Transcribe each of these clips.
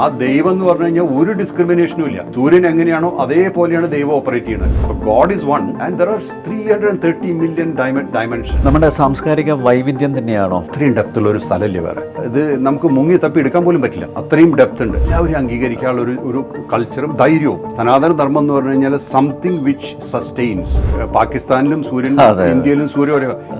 ആ ദൈവം എന്ന് പറഞ്ഞു കഴിഞ്ഞാൽ ഒരു ഡിസ്ക്രിമിനേഷനും ഇല്ല. സൂര്യൻ എങ്ങനെയാണോ അതേപോലെയാണ് ദൈവം ഓപ്പറേറ്റ് ചെയ്യുന്നത്. God is one and there are three hundred thirty million dimension നമ്മുടെ സാംസ്കാരിക വൈവിധ്യം തന്നെയാണോ? അത്രയും ഡെപ്ത് ഉള്ള ഒരു സ്ഥലമല്ലേ വേറെ? ഇത് നമുക്ക് മുങ്ങി തപ്പി എടുക്കാൻ പോലും പറ്റില്ല. അത്രയും ഡെപ്ത് ഉണ്ട്. എല്ലാവരും അംഗീകരിക്കാനുള്ള ഒരു ഒരു കൾച്ചറും ധൈര്യവും. സനാതന ധർമ്മം എന്ന് പറഞ്ഞു കഴിഞ്ഞാൽ സംതിങ് വിച്ച് സസ്റ്റെയിൻസ് പാകിസ്ഥാനിലും സൂര്യൻ ഇന്ത്യയിലും സൂര്യ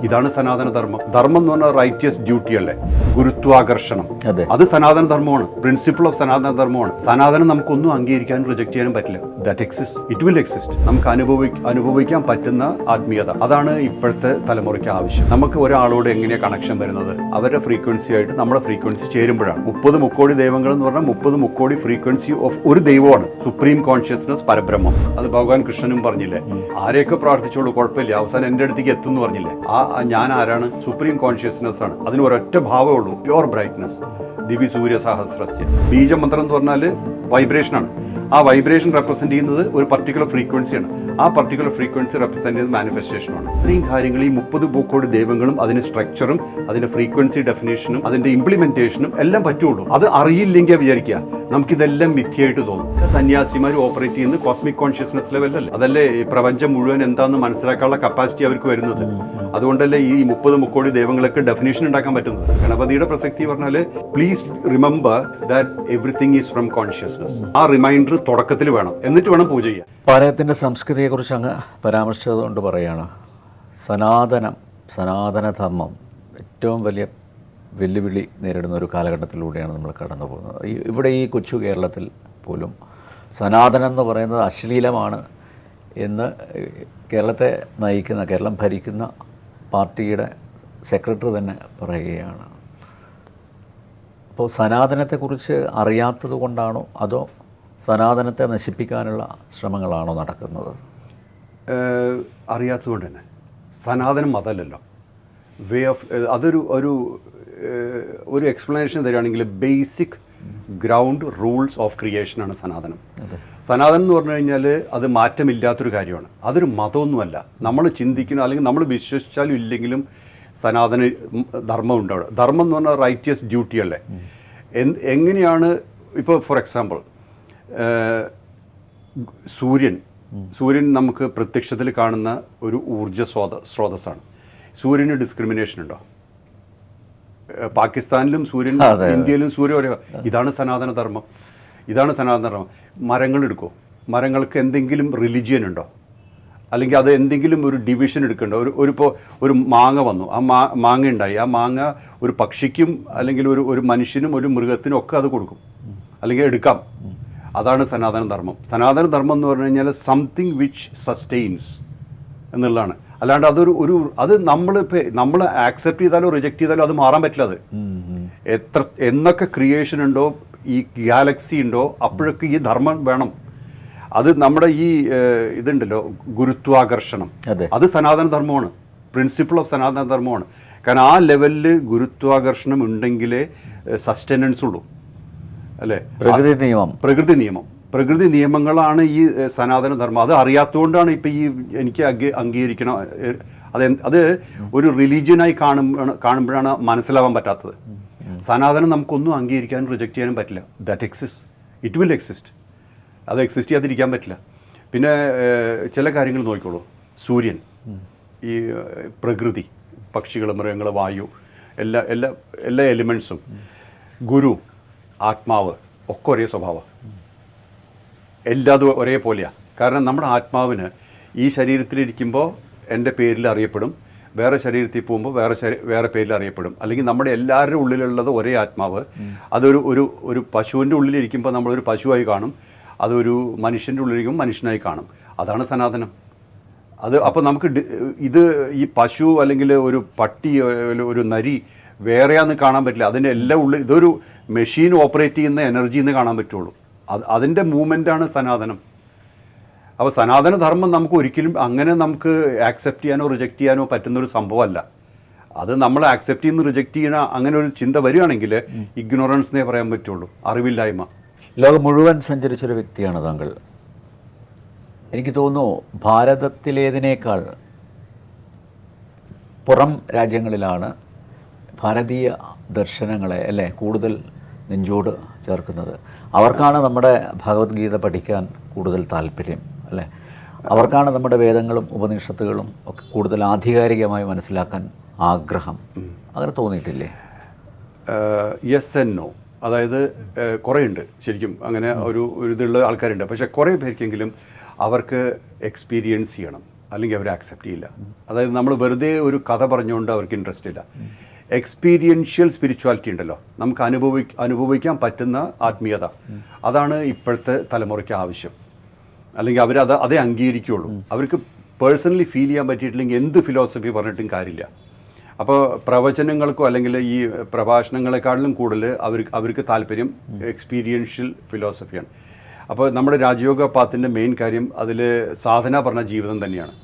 ഇതാണ് സനാതന ധർമ്മം. ധർമ്മം എന്ന് പറഞ്ഞാൽ റൈറ്റിയസ് ഡ്യൂട്ടി അല്ലേ? ഗുരുത്വാകർഷണം. അതെ. അത് സനാതന ധർമ്മമാണ്. പ്രിൻസിപ്പിൾ ഓഫ് സനാതന ധർമ്മമാണ് സനാതനം നമുക്കൊന്നും അംഗീകരിക്കാനും റിജക്ട് ചെയ്യാനും പറ്റില്ല. That exist it will exist നമുക്ക് അനുഭവി അനുഭവിക്കാൻ പറ്റുന്ന ആത്മീയത. അതാണ് ഇപ്പോഴത്തെ തലമുറയ്ക്ക് ആവശ്യം. നമുക്ക് ഒരാളോട് എങ്ങനെയാണ് കണക്ഷൻ വരുന്നത്? അവരുടെ ഫ്രീക്വൻസി ആയിട്ട് നമ്മുടെ ഫ്രീക്വൻസി ചേരുമ്പോഴാണ്. മുപ്പത് മുക്കോടി ദൈവങ്ങൾ എന്ന് പറഞ്ഞാൽ മുപ്പത് മുക്കോടി ഫ്രീക്വൻസി ഓഫ് ഒരു ദൈവമാണ്. Supreme consciousness Parabrahmam. അത് ഭഗവാൻ കൃഷ്ണനും പറഞ്ഞില്ലേ? ആരെയൊക്കെ പ്രാർത്ഥിച്ചോളൂ കുഴപ്പമില്ല. അവസാനം എന്റെ അടുത്തേക്ക് എത്തും എന്ന് പറഞ്ഞില്ലേ? ആ ഞാൻ ആരാണ്? സുപ്രീം കോൺഷ്യസ്നസ് ആണ്. അതിന് ഒരൊറ്റ ഭാവമേ ഉള്ളൂ. പ്യുവർ ബ്രൈറ്റ്നസ് ദിവി സൂര്യ സഹസ്രസ്യ. ബീജമന്ത്രം എന്ന് പറഞ്ഞാൽ വൈബ്രേഷൻ ആണ്. ആ വൈബ്രേഷൻ റെപ്രസെന്റ് ചെയ്യുന്നത് ഒരു പർട്ടിക്കുലർ ഫ്രീക്വൻസിയാണ് ആ പർട്ടിക്കുലർ ഫ്രീക്വൻസി റെപ്രസെന്റ് ചെയ്യുന്നത് മാനിഫെസ്റ്റേഷനാണ് ഇത്രയും കാര്യങ്ങൾ ഈ മുപ്പത് പൂക്കോട് ദൈവങ്ങളും അതിന്റെ സ്ട്രക്ചറും അതിന്റെ ഫ്രീക്വൻസി ഡെഫിനേഷനും അതിന്റെ ഇംപ്ലിമെന്റേഷനും എല്ലാം പറ്റുള്ളൂ. അത് അറിയില്ലെങ്കിൽ വിചാരിക്കുക നമുക്കിതെല്ലാം മിഥ്യയായിട്ട് തോന്നും. സന്യാസിമാർ ഓപ്പറേറ്റ് ചെയ്യുന്നത് കോസ്മിക് കോൺഷ്യസ്നസ് ലെവലല്ലേ അതല്ലേ പ്രപഞ്ചം മുഴുവൻ എന്താണെന്ന് മനസ്സിലാക്കാനുള്ള കപ്പാസിറ്റി അവർക്ക് വരുന്നത്. അതുകൊണ്ടല്ലേ ഈ മുപ്പത് മുക്കോടി ദൈവങ്ങൾക്ക് ഡെഫിനേഷൻ ഉണ്ടാക്കാൻ പറ്റുന്നത്? ഗണപതിയുടെ പ്രസക്തി പറഞ്ഞാൽ please remember that everything is from consciousness ആ റിമൈൻഡർ തുടക്കത്തിൽ വേണം. എന്നിട്ട് വേണം പൂജ ചെയ്യാൻ. പാലയത്തിന്റെ സംസ്കൃതിയെക്കുറിച്ച് അങ്ങ് പരാമർശിച്ചതുകൊണ്ട് പറയുകയാണ് സനാതനം സനാതനധർമ്മം ഏറ്റവും വലിയ വെല്ലുവിളി നേരിടുന്ന ഒരു കാലഘട്ടത്തിലൂടെയാണ് നമ്മൾ കടന്നു പോകുന്നത്. ഇവിടെ ഈ കൊച്ചു കേരളത്തിൽ പോലും സനാതനം എന്ന് പറയുന്നത് അശ്ലീലമാണ് എന്ന് കേരളത്തെ നയിക്കുന്ന കേരളം ഭരിക്കുന്ന പാർട്ടിയുടെ സെക്രട്ടറി തന്നെ പറയുകയാണ്. അപ്പോൾ സനാതനത്തെക്കുറിച്ച് അറിയാത്തത് കൊണ്ടാണോ അതോ സനാതനത്തെ നശിപ്പിക്കാനുള്ള ശ്രമങ്ങളാണോ നടക്കുന്നത്? അറിയാത്തതുകൊണ്ട് തന്നെ. സനാതനം അതല്ലല്ലോ വേ ഓഫ് അതൊരു ഒരു ഒരു എക്സ്പ്ലനേഷൻ തരികയാണെങ്കിൽ ബേസിക് ഗ്രൗണ്ട് റൂൾസ് ഓഫ് ക്രിയേഷനാണ് സനാതനം. സനാതനം എന്ന് പറഞ്ഞു കഴിഞ്ഞാൽ അത് മാറ്റമില്ലാത്തൊരു കാര്യമാണ്. അതൊരു മതമൊന്നുമല്ല. നമ്മൾ ചിന്തിക്കുന്ന അല്ലെങ്കിൽ നമ്മൾ വിശ്വസിച്ചാലും ഇല്ലെങ്കിലും സനാതന ധർമ്മം ഉണ്ട് അവിടെ. ധർമ്മം എന്ന് പറഞ്ഞാൽ റൈറ്റിയസ് ഡ്യൂട്ടി അല്ലേ? എങ്ങനെയാണ് ഇപ്പോൾ ഫോർ എക്സാമ്പിൾ സൂര്യൻ. സൂര്യൻ നമുക്ക് പ്രത്യക്ഷത്തിൽ കാണുന്ന ഒരു ഊർജ സ്രോത സ്രോതസ്സാണ്. സൂര്യന് ഡിസ്ക്രിമിനേഷൻ ഉണ്ടോ? പാകിസ്ഥാനിലും സൂര്യൻ ഇന്ത്യയിലും സൂര്യ ഇതാണ് സനാതന ധർമ്മം. ഇതാണ് സനാതന ധർമ്മം. മരങ്ങൾ എടുക്കോ? മരങ്ങൾക്ക് എന്തെങ്കിലും റിലിജിയൻ ഉണ്ടോ? അല്ലെങ്കിൽ അത് എന്തെങ്കിലും ഒരു ഡിവിഷൻ എടുക്കണ്ടോ? ഒരു ഒരു ഇപ്പോൾ ഒരു മാങ്ങ വന്നു. ആ മാ മാങ്ങ ഉണ്ടായി. ആ മാങ്ങ ഒരു പക്ഷിക്കും അല്ലെങ്കിൽ ഒരു ഒരു മനുഷ്യനും ഒരു മൃഗത്തിനും ഒക്കെ അത് കൊടുക്കും. അല്ലെങ്കിൽ എടുക്കാം. അതാണ് സനാതന ധർമ്മം. സനാതന ധർമ്മം എന്ന് പറഞ്ഞു കഴിഞ്ഞാൽ സംതിങ് വിച്ച് സസ്റ്റെയിൻസ് എന്നുള്ളതാണ്. അല്ലാണ്ട് അതൊരു ഒരു അത് നമ്മൾ നമ്മൾ ആക്സെപ്റ്റ് ചെയ്താലോ റിജക്റ്റ് ചെയ്താലോ അത് മാറാൻ പറ്റില്ല അത്. എത്ര എന്നൊക്കെ ക്രിയേഷൻ ഉണ്ടോ ഈ ഗാലക്സി ഉണ്ടോ? അപ്പോഴൊക്കെ ഈ ധർമ്മം വേണം. അത് നമ്മുടെ ഈ ഇതുണ്ടല്ലോ ഗുരുത്വാകർഷണം. അതെ. അത് സനാതന ധർമ്മമാണ്. പ്രിൻസിപ്പിൾ ഓഫ് സനാതന ധർമ്മമാണ്. കാരണം ആ ലെവലിൽ ഗുരുത്വാകർഷണം ഉണ്ടെങ്കിലേ സസ്റ്റനൻസ് ഉള്ളൂ. അല്ലേ? പ്രകൃതി നിയമം. പ്രകൃതി നിയമം. പ്രകൃതി നിയമങ്ങളാണ് ഈ സനാതന ധർമ്മം അത് അറിയാത്തതുകൊണ്ടാണ് ഇപ്പം ഈ എനിക്ക് അംഗീകരിക്കണം അത് അത് ഒരു റിലീജിയനായി കാണുമ്പോൾ കാണുമ്പോഴാണ് മനസ്സിലാവാൻ പറ്റാത്തത്. സനാതനം നമുക്കൊന്നും അംഗീകരിക്കാനും റിജക്റ്റ് ചെയ്യാനും പറ്റില്ല. That exist it will exist അത് എക്സിസ്റ്റ് ചെയ്യാതിരിക്കാൻ പറ്റില്ല. പിന്നെ ചില കാര്യങ്ങൾ നോക്കിക്കോളൂ. സൂര്യൻ ഈ പ്രകൃതി പക്ഷികൾ മൃഗങ്ങൾ വായു എല്ലാ എല്ലാ എല്ലാ എലിമെൻസും ഗുരു ആത്മാവ് ഒക്കെ ഒരേ സ്വഭാവം. എല്ലാതും ഒരേപോലെയാണ് കാരണം നമ്മുടെ ആത്മാവിന് ഈ ശരീരത്തിലിരിക്കുമ്പോൾ എന്റെ പേരിൽ അറിയപ്പെടും വേറെ ശരീരത്തിൽ പോകുമ്പോൾ വേറെ വേറെ പേരിൽ അറിയപ്പെടും. അല്ലെങ്കിൽ നമ്മുടെ എല്ലാവരുടെ ഉള്ളിലുള്ളത് ഒരേ ആത്മാവ്. അതൊരു ഒരു ഒരു പശുവിന്റെ ഉള്ളിലിരിക്കുമ്പോൾ നമ്മളൊരു പശുവായി കാണും അതൊരു മനുഷ്യന്റെ ഉള്ളിലിരിക്കുമ്പോൾ മനുഷ്യനായി കാണും. അതാണ് സനാതനം. അത് അപ്പോൾ നമുക്ക് ഇത് ഈ പശു അല്ലെങ്കിൽ ഒരു പട്ടി ഒരു- നരി വേറെയാന്ന് കാണാൻ പറ്റില്ല. അതിന്റെ എല്ലാ ഉള്ളിൽ ഇതൊരു മെഷീൻ ഓപ്പറേറ്റ് ചെയ്യുന്ന എനർജി എന്ന് കാണാൻ പറ്റുള്ളൂ. അത് അതിന്റെ മൂവ്മെന്റാണ് സനാതനം. അപ്പോൾ സനാതന ധർമ്മം നമുക്ക് ഒരിക്കലും അങ്ങനെ നമുക്ക് ആക്സെപ്റ്റ് ചെയ്യാനോ റിജക്റ്റ് ചെയ്യാനോ പറ്റുന്നൊരു സംഭവമല്ല. അത് നമ്മൾ ആക്സെപ്റ്റ് ചെയ്യുന്ന റിജക്റ്റ് ചെയ്യണ അങ്ങനെ ഒരു ചിന്ത വരികയാണെങ്കിൽ ഇഗ്നോറൻസ് എന്നേ പറയാൻ പറ്റുള്ളൂ. അറിവില്ലായ്മ. ലോകം മുഴുവൻ സഞ്ചരിച്ചൊരു വ്യക്തിയാണ് താങ്കൾ. എനിക്ക് തോന്നുന്നു ഭാരതത്തിലേതിനേക്കാൾ പുറം രാജ്യങ്ങളിലാണ് ഭാരതീയ ദർശനങ്ങളെ അല്ലേ കൂടുതൽ നെഞ്ചോട് ചേർക്കുന്നത്. അവർക്കാണ് നമ്മുടെ ഭഗവത്ഗീത പഠിക്കാൻ കൂടുതൽ താല്പര്യം അല്ലേ? അവർക്കാണ് നമ്മുടെ വേദങ്ങളും ഉപനിഷത്തുകളും ഒക്കെ കൂടുതൽ ആധികാരികമായി മനസ്സിലാക്കാൻ ആഗ്രഹം. അങ്ങനെ തോന്നിയിട്ടില്ലേ? യെസ് എൻ നോ അതായത് കുറേയുണ്ട് ശരിക്കും. അങ്ങനെ ഒരു ഒരു ഇതുള്ള ആൾക്കാരുണ്ട്. പക്ഷേ കുറേ പേർക്കെങ്കിലും അവർക്ക് എക്സ്പീരിയൻസ് ചെയ്യണം. അല്ലെങ്കിൽ അവർ ആക്സെപ്റ്റ് ചെയ്യില്ല. അതായത് നമ്മൾ വെറുതെ ഒരു കഥ പറഞ്ഞുകൊണ്ട് അവർക്ക് ഇൻട്രസ്റ്റ് ഇല്ല. എക്സ്പീരിയൻഷ്യൽ സ്പിരിച്വാലിറ്റി ഉണ്ടല്ലോ. നമുക്ക് അനുഭവി അനുഭവിക്കാൻ പറ്റുന്ന ആത്മീയത. അതാണ് ഇപ്പോഴത്തെ തലമുറയ്ക്ക് ആവശ്യം. അല്ലെങ്കിൽ അവരത് അതേ അംഗീകരിക്കുകയുള്ളൂ അവർക്ക് പേഴ്സണലി ഫീൽ ചെയ്യാൻ പറ്റിയിട്ടില്ലെങ്കിൽ എന്ത് ഫിലോസഫി പറഞ്ഞിട്ടും കാര്യമില്ല. അപ്പോൾ പ്രവചനങ്ങൾക്കോ അല്ലെങ്കിൽ ഈ പ്രഭാഷണങ്ങളെക്കാളിലും കൂടുതൽ അവർക്ക് അവർക്ക് താല്പര്യം എക്സ്പീരിയൻഷ്യൽ ഫിലോസഫിയാണ് അപ്പോൾ നമ്മുടെ രാജയോഗ പാത്തിന്റെ മെയിൻ കാര്യം അതിൽ സാധന പറഞ്ഞ ജീവിതം തന്നെയാണ്.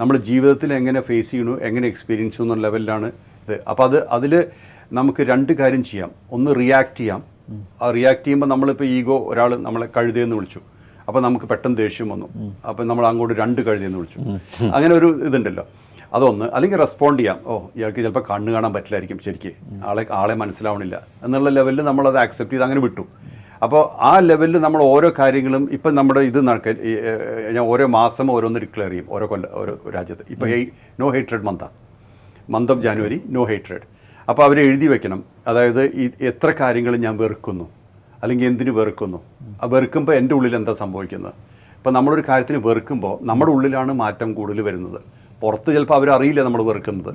നമ്മൾ ജീവിതത്തിൽ എങ്ങനെ ഫേസ് ചെയ്യണു എങ്ങനെ എക്സ്പീരിയൻസ് ചെയ്യുന്ന ലെവലിലാണ് ഇത്. അപ്പോൾ അത് അതിൽ നമുക്ക് രണ്ട് കാര്യം ചെയ്യാം. ഒന്ന് റിയാക്ട് ചെയ്യാം. ആ റിയാക്ട് ചെയ്യുമ്പോൾ നമ്മളിപ്പോൾ ഈഗോ ഒരാൾ നമ്മളെ കഴുതയെന്ന് വിളിച്ചു. അപ്പോൾ നമുക്ക് പെട്ടെന്ന് ദേഷ്യം വന്നു. അപ്പോൾ നമ്മൾ അങ്ങോട്ട് രണ്ട് കഴുതയെന്ന് വിളിച്ചു. അങ്ങനെ ഒരു ഇതുണ്ടല്ലോ. അതൊന്ന്. അല്ലെങ്കിൽ റെസ്പോണ്ട് ചെയ്യാം. ഓ ഇയാൾക്ക് ചിലപ്പോൾ കണ്ണ് കാണാൻ പറ്റില്ലായിരിക്കും ശരിക്ക്. ആളെ ആളെ മനസ്സിലാവണില്ല. എന്നുള്ള ലെവലിൽ നമ്മളത് ആക്സെപ്റ്റ് ചെയ്ത് അങ്ങനെ വിട്ടു. അപ്പോൾ ആ ലെവലിൽ നമ്മൾ ഓരോ കാര്യങ്ങളും ഇപ്പം നമ്മുടെ ഇത് നടക്ക ഞാൻ ഓരോ മാസം ഓരോന്ന് ഡിക്ലെയർ ചെയ്യും. ഓരോ കൊല്ലം ഓരോ രാജ്യത്ത്. ഇപ്പോൾ no hated മന്താണ് month of January no hatred അപ്പോൾ അവർ എഴുതി വെക്കണം. അതായത് ഈ എത്ര കാര്യങ്ങൾ ഞാൻ വെറുക്കുന്നു? അല്ലെങ്കിൽ എന്തിനു വെറുക്കുന്നു? ആ വെറുക്കുമ്പോൾ എന്റെ ഉള്ളിൽ എന്താ സംഭവിക്കുന്നത്? ഇപ്പോൾ നമ്മളൊരു കാര്യത്തിന് വെറുക്കുമ്പോൾ നമ്മുടെ ഉള്ളിലാണ് മാറ്റം കൂടുതൽ വരുന്നത്. പുറത്ത് ചിലപ്പോൾ അവരറിയില്ല നമ്മൾ വെറുക്കുന്നത്.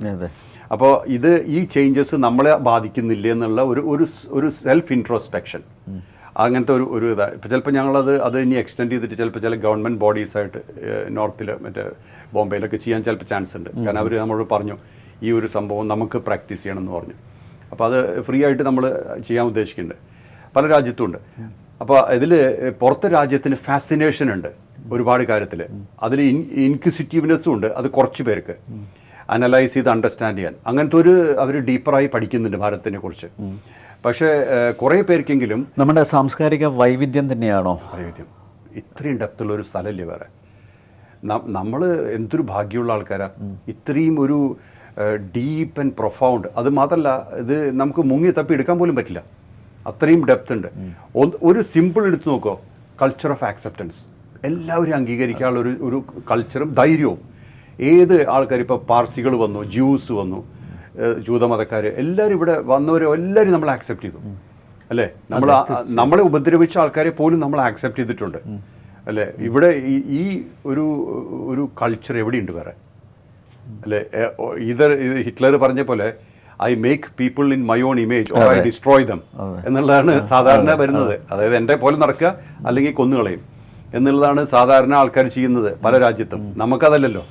അപ്പോൾ ഇത് ഈ ചേഞ്ചസ് നമ്മളെ ബാധിക്കുന്നില്ല എന്നുള്ള ഒരു ഒരു ഒരു സെൽഫ് ഇൻട്രോസ്പെക്ഷൻ അങ്ങനത്തെ ഒരു ഒരു ഇതാണ് ഇപ്പോൾ ചിലപ്പോൾ ഞങ്ങളത് അത് ഇനി എക്സ്റ്റെൻഡ് ചെയ്തിട്ട് ചിലപ്പോൾ ചില ഗവൺമെന്റ് ബോഡീസായിട്ട് നോർത്തിൽ മറ്റേ ബോംബെയിലൊക്കെ ചെയ്യാൻ ചിലപ്പോൾ ചാൻസ് ഉണ്ട്. കാരണം അവർ നമ്മളോട് പറഞ്ഞു ഈ ഒരു സംഭവം നമുക്ക് പ്രാക്ടീസ് ചെയ്യണം എന്ന് പറഞ്ഞു. അപ്പോൾ അത് ഫ്രീ ആയിട്ട് നമ്മൾ ചെയ്യാൻ ഉദ്ദേശിക്കുന്നുണ്ട്. പല രാജ്യത്തും ഉണ്ട് അപ്പോൾ ഇതിൽ പുറത്തെ രാജ്യത്തിന് ഫാസിനേഷൻ ഉണ്ട് ഒരുപാട് കാര്യത്തിൽ അതിൽ ഇൻ ഇൻക്വിസിറ്റീവ്നെസ്സും ഉണ്ട്. അത് കുറച്ച് പേർക്ക്. അനലൈസ് ചെയ്ത് അണ്ടർസ്റ്റാൻഡ് ചെയ്യാൻ. അങ്ങനത്തെ ഒരു അവർ ഡീപ്പറായി പഠിക്കുന്നുണ്ട് ഭാരതത്തിനെ കുറിച്ച്. പക്ഷേ കുറേ പേർക്കെങ്കിലും നമ്മുടെ സാംസ്കാരിക വൈവിധ്യം തന്നെയാണോ? വൈവിധ്യം. ഇത്രയും ഡെപ്തുള്ള ഒരു സ്ഥലമല്ലേ വേറെ? നമ്മൾ എന്തൊരു ഭാഗ്യമുള്ള ആൾക്കാരാണ് ഇത്രയും ഒരു ഡീപ്പ് ആൻഡ് പ്രൊഫൗണ്ട് അത് മാത്രമല്ല ഇത് നമുക്ക് മുങ്ങി തപ്പി എടുക്കാൻ പോലും പറ്റില്ല. അത്രയും ഡെപ്ത് ഉണ്ട്. ഒരു സിമ്പിൾ എടുത്തു നോക്കോ. കൾച്ചർ ഓഫ് ആക്സെപ്റ്റൻസ് എല്ലാവരും അംഗീകരിക്കാനുള്ള ഒരു ഒരു കൾച്ചറും ധൈര്യവും. ഏത് ആൾക്കാർ ഇപ്പോൾ പാർസികൾ വന്നു ജ്യൂസ് വന്നു ജൂതമതക്കാർ എല്ലാവരും ഇവിടെ വന്നവരും എല്ലാവരും നമ്മൾ ആക്സെപ്റ്റ് ചെയ്തു. അല്ലേ? നമ്മൾ നമ്മളെ ഉപദ്രവിച്ച ആൾക്കാരെ പോലും നമ്മൾ ആക്സെപ്റ്റ് ചെയ്തിട്ടുണ്ട്. അല്ലേ? ഇവിടെ ഈ- ഈ ഒരു ഒരു കൾച്ചർ എവിടെയുണ്ട് വേറെ? അല്ലേ? ഇത് ഹിറ്റ്ലർ പറഞ്ഞ പോലെ I make people in my own image or I destroy them. എന്നുള്ളതാണ് സാധാരണ വരുന്നത്. അതായത് എന്റെ പോലെ നടക്കുക അല്ലെങ്കിൽ കൊന്നുകളയും എന്നുള്ളതാണ് സാധാരണ ആൾക്കാർ ചെയ്യുന്നത് പല രാജ്യത്തും. നമുക്കതല്ലല്ലോ.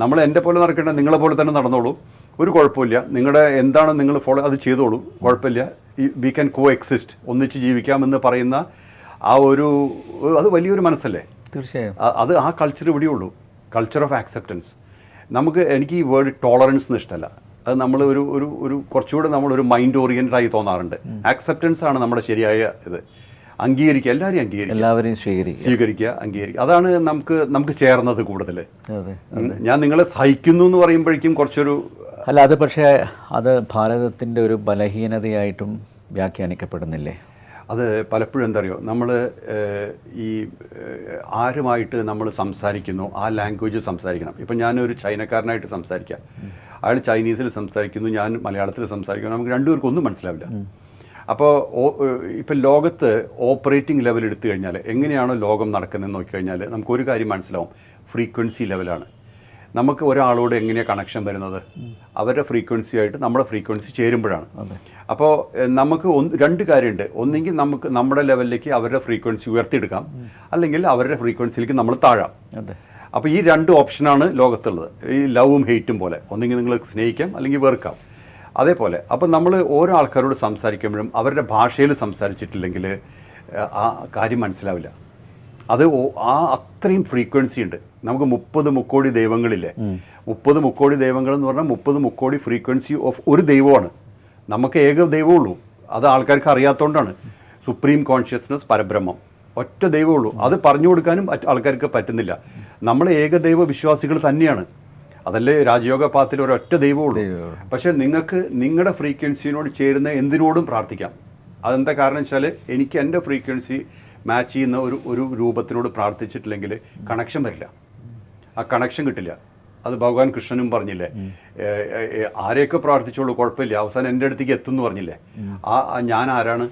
നമ്മൾ എന്റെ പോലെ നടക്കേണ്ട നിങ്ങളെ പോലെ തന്നെ നടന്നോളൂ. ഒരു കുഴപ്പമില്ല. നിങ്ങളുടെ എന്താണ് നിങ്ങൾ ഫോളോ അത് ചെയ്തോളൂ. കുഴപ്പമില്ല. വി ക്യാൻ കോ എക്സിസ്റ്റ് ഒന്നിച്ച് ജീവിക്കാമെന്ന് പറയുന്ന ആ ഒരു അത് വലിയൊരു മനസ്സല്ലേ? തീർച്ചയായും. അത് ആ കൾച്ചർ ഇവിടെയുള്ളൂ. കൾച്ചർ ഓഫ് ആക്സെപ്റ്റൻസ് നമുക്ക് എനിക്ക് ഈ വേർഡ് ടോളറൻസ് എന്ന് ഇഷ്ടമല്ല അത് നമ്മൾ ഒരു ഒരു ഒരു കുറച്ചുകൂടെ നമ്മളൊരു മൈൻഡ് ഓറിയന്റഡ് ആയി തോന്നാറുണ്ട്. ആക്സെപ്റ്റൻസ് ആണ് നമ്മുടെ ശരിയായ ഇത്. അംഗീകരിക്കുക എല്ലാവരെയും അംഗീകരിക്കുക. എല്ലാവരെയും സ്വീകരിക്കുക. സ്വീകരിക്കുക അംഗീകരിക്കുക. അതാണ് നമുക്ക് നമുക്ക് ചേർന്നത് കൂടുതൽ ഞാൻ നിങ്ങളെ സഹിക്കുന്നു എന്ന് പറയുമ്പോഴേക്കും കുറച്ചൊരു അല്ല അത് പക്ഷേ അത് ഭാരതത്തിന്റെ ഒരു ബലഹീനതയായിട്ടും വ്യാഖ്യാനിക്കപ്പെടുന്നില്ലേ? അത് പലപ്പോഴും എന്താ അറിയോ നമ്മൾ ഈ ആരുമായിട്ട് നമ്മൾ സംസാരിക്കുന്നു ആ ലാംഗ്വേജ് സംസാരിക്കണം. ഇപ്പം ഞാനൊരു ചൈനക്കാരനായിട്ട് സംസാരിക്കാം. അയാൾ ചൈനീസിൽ സംസാരിക്കുന്നു ഞാൻ മലയാളത്തിൽ സംസാരിക്കുന്നു. നമുക്ക് രണ്ടുപേർക്കും ഒന്നും മനസ്സിലാവില്ല. അപ്പോൾ ഇപ്പം ലോകത്ത് ഓപ്പറേറ്റിംഗ് ലെവൽ എടുത്തു കഴിഞ്ഞാൽ എങ്ങനെയാണോ ലോകം നടക്കുന്നതെന്ന് നോക്കിക്കഴിഞ്ഞാൽ നമുക്ക് ഒരു കാര്യം മനസ്സിലാവും. ഫ്രീക്വൻസി ലെവലാണ്. നമുക്ക് ഒരാളോട് എങ്ങനെയാണ് കണക്ഷൻ വരുന്നത്? അവരുടെ ഫ്രീക്വൻസി ആയിട്ട് നമ്മുടെ ഫ്രീക്വൻസി ചേരുമ്പോഴാണ്. അപ്പോൾ നമുക്ക് ഒന്ന് രണ്ട് കാര്യമുണ്ട്. ഒന്നെങ്കിൽ നമുക്ക് നമ്മുടെ ലെവലിലേക്ക് അവരുടെ ഫ്രീക്വൻസി ഉയർത്തിയെടുക്കാം. അല്ലെങ്കിൽ അവരുടെ ഫ്രീക്വൻസിയിലേക്ക് നമ്മൾ താഴാം. അപ്പോൾ ഈ രണ്ട് ഓപ്ഷനാണ് ലോകത്തുള്ളത്. ഈ ലവും ഹെയ്റ്റും പോലെ. ഒന്നെങ്കിൽ നിങ്ങൾ സ്നേഹിക്കാം അല്ലെങ്കിൽ വെറുക്കാം. അതേപോലെ അപ്പോൾ നമ്മൾ ഓരോ ആൾക്കാരോട് സംസാരിക്കുമ്പോഴും അവരുടെ ഭാഷയിൽ സംസാരിച്ചിട്ടില്ലെങ്കിൽ ആ കാര്യം മനസ്സിലാവില്ല. അത് ആ അത്രയും ഫ്രീക്വൻസി ഉണ്ട്. നമുക്ക് മുപ്പത് മുക്കോടി ദൈവങ്ങളില്ലേ? മുപ്പത് മുക്കോടി ദൈവങ്ങൾ എന്ന് പറഞ്ഞാൽ മുപ്പത് മുക്കോടി ഫ്രീക്വൻസി ഓഫ് ഒരു ദൈവമാണ്. നമുക്ക് ഏക ദൈവമുള്ളൂ. അത് ആൾക്കാർക്ക് അറിയാത്തതുകൊണ്ടാണ് സുപ്രീം കോൺഷ്യസ്നസ് പരബ്രഹ്മം. ഒറ്റ ദൈവമുള്ളൂ. അത് പറഞ്ഞു കൊടുക്കാനും ആൾക്കാർക്ക് പറ്റുന്നില്ല. നമ്മൾ ഏകദൈവ വിശ്വാസികൾ തന്നെയാണ്. അതല്ലേ രാജയോഗ പാത്തിൽ ഒരൊറ്റ ദൈവമുള്ളൂ. പക്ഷേ നിങ്ങൾക്ക് നിങ്ങളുടെ ഫ്രീക്വൻസിനോട് ചേരുന്ന എന്തിനോടും പ്രാർത്ഥിക്കാം. അതെന്താ കാരണം വെച്ചാൽ എനിക്ക് എന്റെ ഫ്രീക്വൻസി മാച്ച് ചെയ്യുന്ന ഒരു ഒരു രൂപത്തിനോട് പ്രാർത്ഥിച്ചിട്ടില്ലെങ്കിൽ കണക്ഷൻ വരില്ല. ആ കണക്ഷൻ കിട്ടില്ല. അത് ഭഗവാൻ കൃഷ്ണനും പറഞ്ഞില്ലേ ആരെയൊക്കെ പ്രാർത്ഥിച്ചോളൂ കുഴപ്പമില്ല. അവസാനം എന്റെ അടുത്തേക്ക് എത്തുമെന്ന് പറഞ്ഞില്ലേ. ആ ആ ഞാൻ ആരാണ്?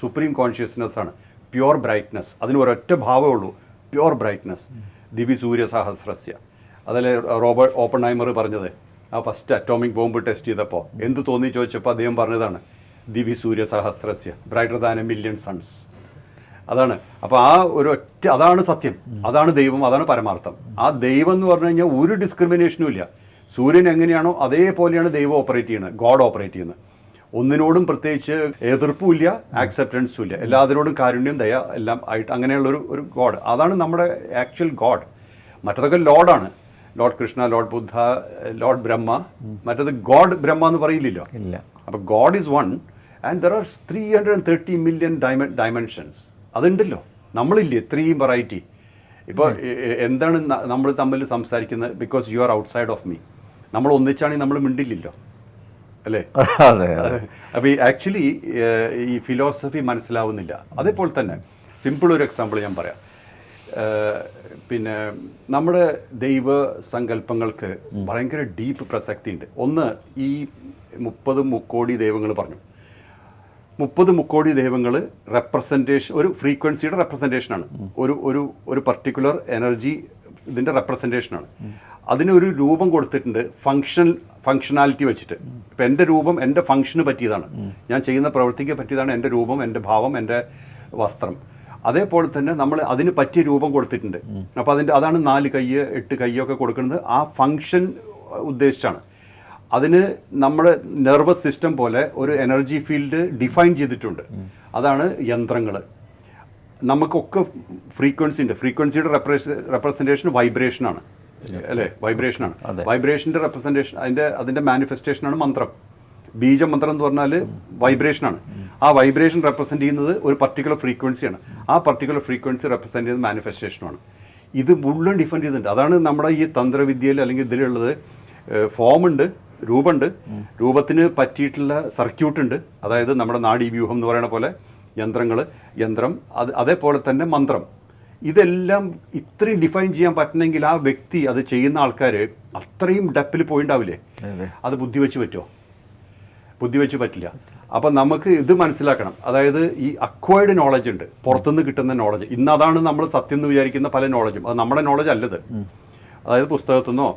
സുപ്രീം കോൺഷ്യസ്നെസ് ആണ്. പ്യുവർ ബ്രൈറ്റ്നസ് അതിന് ഒരൊറ്റ ഭാവമേ ഉള്ളൂ. പ്യുവർ ബ്രൈറ്റ്നസ് ദിവി സൂര്യ സഹസ്രസ്യ. അതല്ലേ റോബർട്ട് ഓപ്പൺ ഹൈമർ പറഞ്ഞത്? ആ ഫസ്റ്റ് അറ്റോമിക് ബോംബ് ടെസ്റ്റ് ചെയ്തപ്പോൾ എന്ത് തോന്നി ചോദിച്ചപ്പോൾ അദ്ദേഹം പറഞ്ഞതാണ് ദിവി സൂര്യ സഹസ്രസ്യ brighter than a million suns അതാണ്. അപ്പോൾ ആ ഒരു ഒറ്റ അതാണ് സത്യം. അതാണ് ദൈവം അതാണ് പരമാർത്ഥം. ആ ദൈവം എന്ന് പറഞ്ഞു കഴിഞ്ഞാൽ ഒരു ഡിസ്ക്രിമിനേഷനും ഇല്ല. സൂര്യൻ എങ്ങനെയാണോ അതേപോലെയാണ് ദൈവം ഓപ്പറേറ്റ് ചെയ്യുന്നത്. ഗോഡ് ഓപ്പറേറ്റ് ചെയ്യുന്നത്. ഒന്നിനോടും പ്രത്യേകിച്ച് എതിർപ്പും ഇല്ല ആക്സെപ്റ്റൻസും ഇല്ല. എല്ലാത്തിനോടും കാരുണ്യം ദയ എല്ലാം ആയിട്ട് അങ്ങനെയുള്ളൊരു ഒരു ഗോഡ് അതാണ് നമ്മുടെ ആക്ച്വൽ ഗോഡ് മറ്റതൊക്കെ ലോഡാണ് lord Krishna lord Buddha lord Brahma മറ്റത് ഗോഡ് ബ്രഹ്മ എന്ന് പറയില്ലല്ലോ. ഇല്ല. അപ്പോൾ God is one and there are three hundred and thirty million ഡൈമ dimensions അതുണ്ടല്ലോ. നമ്മളില്ലേ ഇത്രയും വെറൈറ്റി ഇപ്പോൾ എന്താണ് നമ്മൾ തമ്മിൽ സംസാരിക്കുന്നത് because you are outside of me നമ്മൾ ഒന്നിച്ചാണെങ്കിൽ നമ്മൾ മിണ്ടില്ലല്ലോ. അല്ലേ? അപ്പോൾ ഈ ആക്ച്വലി ഈ ഫിലോസഫി മനസ്സിലാവുന്നില്ല. അതേപോലെ തന്നെ സിമ്പിൾ ഒരു എക്സാമ്പിൾ ഞാൻ പറയാം. പിന്നെ നമ്മുടെ ദൈവ സങ്കല്പങ്ങൾക്ക് ഭയങ്കര ഡീപ്പ് പ്രസക്തി ഉണ്ട് ഒന്ന് ഈ മുപ്പത് മുക്കോടി ദൈവങ്ങൾ പറഞ്ഞു. മുപ്പത് മുക്കോടി ദൈവങ്ങൾ റെപ്രസെന്റേഷൻ ഒരു ഫ്രീക്വൻസിയുടെ റെപ്രസെന്റേഷനാണ് ഒരു ഒരു ഒരു പർട്ടിക്കുലർ എനർജി ഇതിന്റെ റെപ്രസെന്റേഷനാണ് അതിനൊരു രൂപം കൊടുത്തിട്ടുണ്ട് ഫങ്ഷൻ ഫങ്ഷനാലിറ്റി വെച്ചിട്ട്. ഇപ്പം എന്റെ രൂപം എന്റെ ഫങ്ഷന് പറ്റിയതാണ്. ഞാൻ ചെയ്യുന്ന പ്രവൃത്തിക്ക് പറ്റിയതാണ് എന്റെ രൂപം എന്റെ ഭാവം എന്റെ വസ്ത്രം. അതേപോലെ തന്നെ നമ്മൾ അതിന് പറ്റിയ രൂപം കൊടുത്തിട്ടുണ്ട്. അപ്പോൾ അതിന്റെ അതാണ് നാല് കൈ എട്ട് കൈയൊക്കെ കൊടുക്കുന്നത് ആ ഫങ്ഷൻ ഉദ്ദേശിച്ചാണ്. അതിന് നമ്മുടെ നെർവസ് സിസ്റ്റം പോലെ ഒരു എനർജി ഫീൽഡ് ഡിഫൈൻ ചെയ്തിട്ടുണ്ട്. അതാണ് യന്ത്രങ്ങൾ. നമുക്കൊക്കെ ഫ്രീക്വൻസി ഉണ്ട്. ഫ്രീക്വൻസിയുടെ റെപ്രസെന്റേഷൻ വൈബ്രേഷനാണ് അല്ലേ? വൈബ്രേഷനാണ് വൈബ്രേഷന്റെ റെപ്രസെന്റേഷൻ അതിന്റെ അതിന്റെ മാനിഫെസ്റ്റേഷനാണ് മന്ത്രം. ബീജമന്ത്രം എന്ന് പറഞ്ഞാൽ വൈബ്രേഷനാണ് ആ വൈബ്രേഷൻ റെപ്രസെന്റ് ചെയ്യുന്നത് ഒരു പർട്ടിക്കുലർ ഫ്രീക്വൻസിയാണ് ആ പർട്ടിക്കുലർ ഫ്രീക്വൻസി റെപ്രസെന്റ് ചെയ്യുന്നത് മാനിഫെസ്റ്റേഷനുമാണ് ഇത് മുഴുവൻ ഡിഫെൻഡ് ചെയ്തിട്ടുണ്ട്. അതാണ് നമ്മുടെ ഈ തന്ത്രവിദ്യയിൽ അല്ലെങ്കിൽ ഇതിലുള്ളത് ഫോമുണ്ട് രൂപമുണ്ട്. രൂപത്തിന് പറ്റിയിട്ടുള്ള സർക്യൂട്ട് ഉണ്ട് അതായത് നമ്മുടെ നാഡീവ്യൂഹം എന്ന് പറയുന്ന പോലെ യന്ത്രങ്ങൾ യന്ത്രം അത് അതേപോലെ തന്നെ മന്ത്രം. ഇതെല്ലാം ഇത്രയും ഡിഫൈൻ ചെയ്യാൻ പറ്റണമെങ്കിൽ ആ വ്യക്തി അത് ചെയ്യുന്ന ആൾക്കാർ അത്രയും ഡെപ്പിൽ പോയിണ്ടാവില്ലേ അത്. ബുദ്ധി വെച്ച് പറ്റുമോ ബുദ്ധി വെച്ച് പറ്റില്ല. അപ്പം നമുക്ക് ഇത് മനസ്സിലാക്കണം. അതായത് ഈ അക്വയർഡ് നോളജ് ഉണ്ട്. പുറത്തുനിന്ന് കിട്ടുന്ന നോളജ് ഇന്ന് അതാണ് നമ്മൾ സത്യം എന്ന് വിചാരിക്കുന്ന പല നോളജും അത് നമ്മുടെ നോളജ് അല്ലത്. അതായത് പുസ്തകത്തിൽ നിന്നോ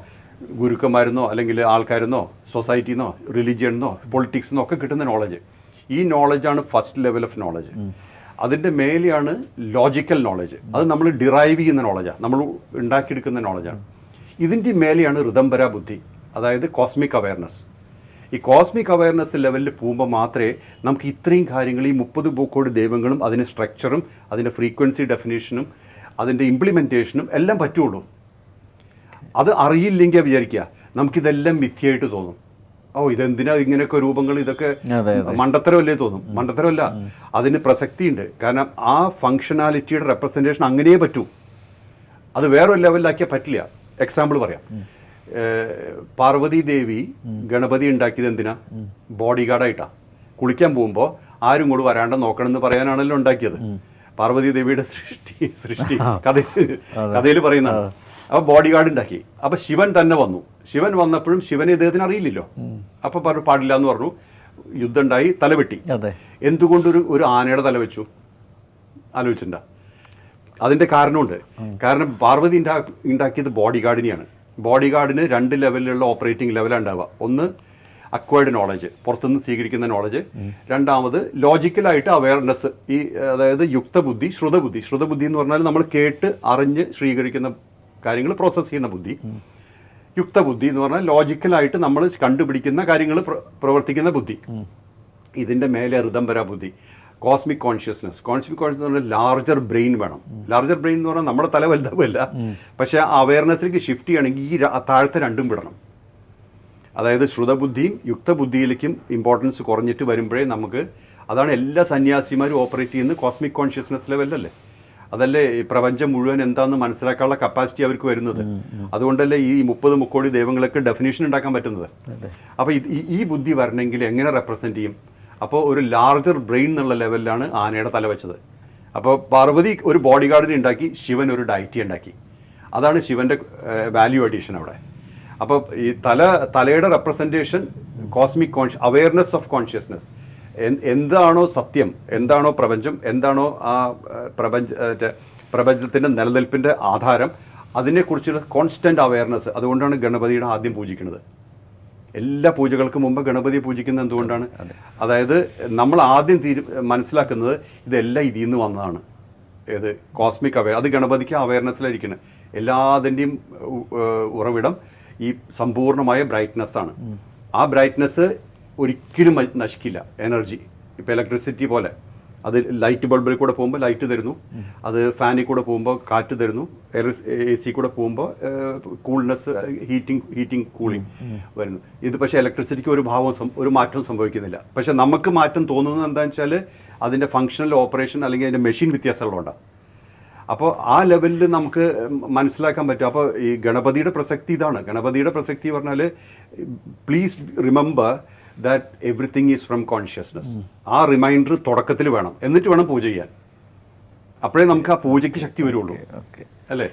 ഗുരുക്കന്മാരെന്നോ അല്ലെങ്കിൽ ആൾക്കാരെന്നോ സൊസൈറ്റിന്നോ റിലിജിയനെന്നോ പൊളിറ്റിക്സ് ഒക്കെ കിട്ടുന്ന നോളജ് ഈ നോളജാണ് ഫസ്റ്റ് ലെവൽ ഓഫ് നോളജ് അതിന്റെ മേലെയാണ് ലോജിക്കൽ നോളജ് അത് നമ്മൾ ഡിറൈവ് ചെയ്യുന്ന നോളജാണ് നമ്മൾ ഉണ്ടാക്കിയെടുക്കുന്ന നോളജാണ് ഇതിന്റെ മേലെയാണ് ഋതംബര ബുദ്ധി അതായത് കോസ്മിക് അവയർനെസ് ഈ കോസ്മിക് അവയർനെസ് ലെവലിൽ പോകുമ്പോൾ മാത്രമേ നമുക്ക് ഇത്രയും കാര്യങ്ങൾ ഈ മുപ്പത് ബുക്കോട് ദൈവങ്ങളും അതിന്റെ സ്ട്രക്ചറും അതിന്റെ ഫ്രീക്വൻസി ഡെഫിനേഷനും അതിന്റെ ഇംപ്ലിമെന്റേഷനും എല്ലാം പറ്റുള്ളൂ. അത് അറിയില്ലെങ്കിൽ വിചാരിക്കുക. നമുക്കിതെല്ലാം മിഥ്യയായിട്ട് തോന്നും. ഓ ഇതെന്തിനാ ഇങ്ങനെയൊക്കെ രൂപങ്ങൾ ഇതൊക്കെ മണ്ടത്തരമല്ലേ തോന്നും. മണ്ടത്തരമല്ല. അതിന് പ്രസക്തിയുണ്ട്. കാരണം ആ ഫങ്ഷനാലിറ്റിയുടെ റെപ്രസെന്റേഷൻ അങ്ങനെയേ പറ്റൂ. അത് വേറൊരു ലെവലിലാക്കിയാൽ പറ്റില്ല. എക്സാമ്പിൾ പറയാം. പാർവതി ദേവി ഗണപതി ഉണ്ടാക്കിയത് എന്തിനാ? ബോഡി ഗാർഡായിട്ടാ കുളിക്കാൻ പോകുമ്പോൾ ആരും കൂടെ വരാണ്ട് നോക്കണം എന്ന് പറയാനാണല്ലോ ഉണ്ടാക്കിയത്. പാർവതി ദേവിയുടെ സൃഷ്ടി സൃഷ്ടി. കഥ കഥയിൽ പറയുന്നതാണ്. അപ്പോൾ ബോഡി ഗാർഡ് ഉണ്ടാക്കി. അപ്പോൾ ശിവൻ തന്നെ വന്നു. ശിവൻ വന്നപ്പോഴും ശിവനെ ഇദ്ദേഹത്തിന് അറിയില്ലല്ലോ. അപ്പോൾ പറഞ്ഞു പാടില്ല എന്ന് പറഞ്ഞു. യുദ്ധം ഉണ്ടായി തലവെട്ടി എന്തുകൊണ്ടൊരു ഒരു ആനയുടെ തല വെച്ചു? ആലോചിച്ചിട്ടുണ്ടോ? അതിന്റെ കാരണമുണ്ട്. കാരണം പാർവതി ഉണ്ടാ ഉണ്ടാക്കിയത് ബോഡി ഗാർഡിനെയാണ് ബോഡി ഗാർഡിന് രണ്ട് ലെവലിലുള്ള ഓപ്പറേറ്റിംഗ് ലെവലാണ് ഉണ്ടാവുക. ഒന്ന് അക്വയർഡ് നോളജ് പുറത്തുനിന്ന് സ്വീകരിക്കുന്ന നോളജ് രണ്ടാമത് ലോജിക്കലായിട്ട് അവയർനെസ് ഈ അതായത് യുക്തബുദ്ധി ശ്രുതബുദ്ധി. ശ്രുതബുദ്ധി എന്ന് പറഞ്ഞാൽ നമ്മൾ കേട്ട് അറിഞ്ഞ് സ്വീകരിക്കുന്ന കാര്യങ്ങൾ പ്രോസസ്സ് ചെയ്യുന്ന ബുദ്ധി. യുക്തബുദ്ധി എന്ന് പറഞ്ഞാൽ ലോജിക്കലായിട്ട് നമ്മൾ കണ്ടുപിടിക്കുന്ന കാര്യങ്ങൾ പ്രവർത്തിക്കുന്ന ബുദ്ധി. ഇതിന്റെ മേലെ ഋതംബര ബുദ്ധി. കോസ്മിക് കോൺഷ്യസ്നസ് കോസ്മിക് കോൺഷ്യസ് എന്ന് പറഞ്ഞാൽ ലാർജർ ബ്രെയിൻ വേണം. ലാർജർ ബ്രെയിൻ എന്ന് പറഞ്ഞാൽ നമ്മുടെ തല വലുതാവില്ല പക്ഷേ അവയർനെസ്സിലേക്ക് ഷിഫ്റ്റ് ചെയ്യണമെങ്കിൽ ഈ താഴത്തെ രണ്ടും വിടണം. അതായത് ശ്രുതബുദ്ധിയും യുക്തബുദ്ധിയിലേക്കും ഇമ്പോർട്ടൻസ് കുറഞ്ഞിട്ട് വരുമ്പോഴേ നമുക്ക് അതാണ് എല്ലാ സന്യാസിമാരും ഓപ്പറേറ്റ് ചെയ്യുന്നത് കോസ്മിക് കോൺഷ്യസ്നസ് ലെവലല്ലേ അതല്ലേ ഈ പ്രപഞ്ചം മുഴുവൻ എന്താണെന്ന് മനസ്സിലാക്കാനുള്ള കപ്പാസിറ്റി അവർക്ക് വരുന്നത്? അതുകൊണ്ടല്ലേ ഈ മുപ്പത് മുക്കോടി ദൈവങ്ങളൊക്കെ ഡെഫിനേഷൻ ഉണ്ടാക്കാൻ പറ്റുന്നത്? അപ്പോൾ ഈ- ബുദ്ധി വരണമെങ്കിൽ എങ്ങനെ റെപ്രസെന്റ് ചെയ്യും? അപ്പോൾ ഒരു ലാർജർ ബ്രെയിൻ എന്നുള്ള ലെവലിലാണ് ആനയുടെ തല വെച്ചത്. അപ്പോൾ പാർവതി ഒരു ബോഡി ഗാർഡിനെ ഉണ്ടാക്കി ശിവൻ ഒരു ഡയറ്റി ഉണ്ടാക്കി. അതാണ് ശിവന്റെ വാല്യൂ അഡീഷൻ അവിടെ. അപ്പോൾ ഈ തല തലയുടെ representation cosmic conscious awareness of consciousness എന്താണോ സത്യം എന്താണോ പ്രപഞ്ചം എന്താണോ ആ പ്രപഞ്ച പ്രപഞ്ചത്തിന്റെ നിലനിൽപ്പിന്റെ ആധാരം അതിനെക്കുറിച്ചുള്ള കോൺസ്റ്റന്റ് അവയർനെസ് അതുകൊണ്ടാണ് ഗണപതിയുടെ ആദ്യം പൂജിക്കുന്നത്. എല്ലാ പൂജകൾക്കും മുമ്പ് ഗണപതി പൂജിക്കുന്നത് എന്തുകൊണ്ടാണ്? അതായത് നമ്മൾ ആദ്യം തീരു മനസ്സിലാക്കുന്നത് ഇതെല്ലാം ഇതിൽ നിന്ന് വന്നതാണ്. ഏത് കോസ്മിക് അവയർ അത് ഗണപതിക്ക് അവയർനെസ്സിലായിരിക്കുന്നത് എല്ലാതിന്റെയും ഉറവിടം ഈ സമ്പൂർണമായ ബ്രൈറ്റ്നെസ്സാണ് ആ ബ്രൈറ്റ്നസ് ഒരിക്കലും നശിക്കില്ല. എനർജി ഇപ്പോൾ ഇലക്ട്രിസിറ്റി പോലെ. അത് ലൈറ്റ് ബൾബിൽ കൂടെ പോകുമ്പോൾ ലൈറ്റ് തരുന്നു. അത് ഫാനിൽ കൂടെ പോകുമ്പോൾ കാറ്റ് തരുന്നു. എ സി കൂടെ പോകുമ്പോൾ കൂൾനെസ് ഹീറ്റിംഗ് ഹീറ്റിംഗ് കൂളിംഗ് വരുന്നു. ഇത് പക്ഷേ ഇലക്ട്രിസിറ്റിക്ക് ഒരു ഭാവം ഒരു മാറ്റവും സംഭവിക്കുന്നില്ല. പക്ഷേ നമുക്ക് മാറ്റം തോന്നുന്നത് എന്താണെന്ന് വെച്ചാൽ അതിന്റെ ഫങ്ഷണൽ ഓപ്പറേഷൻ അല്ലെങ്കിൽ അതിന്റെ മെഷീൻ വ്യത്യാസങ്ങളുണ്ടാകും അപ്പോൾ ആ ലെവലിൽ നമുക്ക് മനസ്സിലാക്കാൻ പറ്റും. അപ്പോൾ ഈ ഗണപതിയുടെ പ്രസക്തി ഇതാണ്. ഗണപതിയുടെ പ്രസക്തി പറഞ്ഞാൽ please remember that everything is from consciousness ആ റിമൈൻഡർ തുടക്കത്തിൽ വേണം. എന്നിട്ട് വേണം പൂജ ചെയ്യാൻ. അപ്പോഴേ നമുക്ക് ആ പൂജയ്ക്ക് ശക്തി വരുള്ളൂ. അല്ലേ?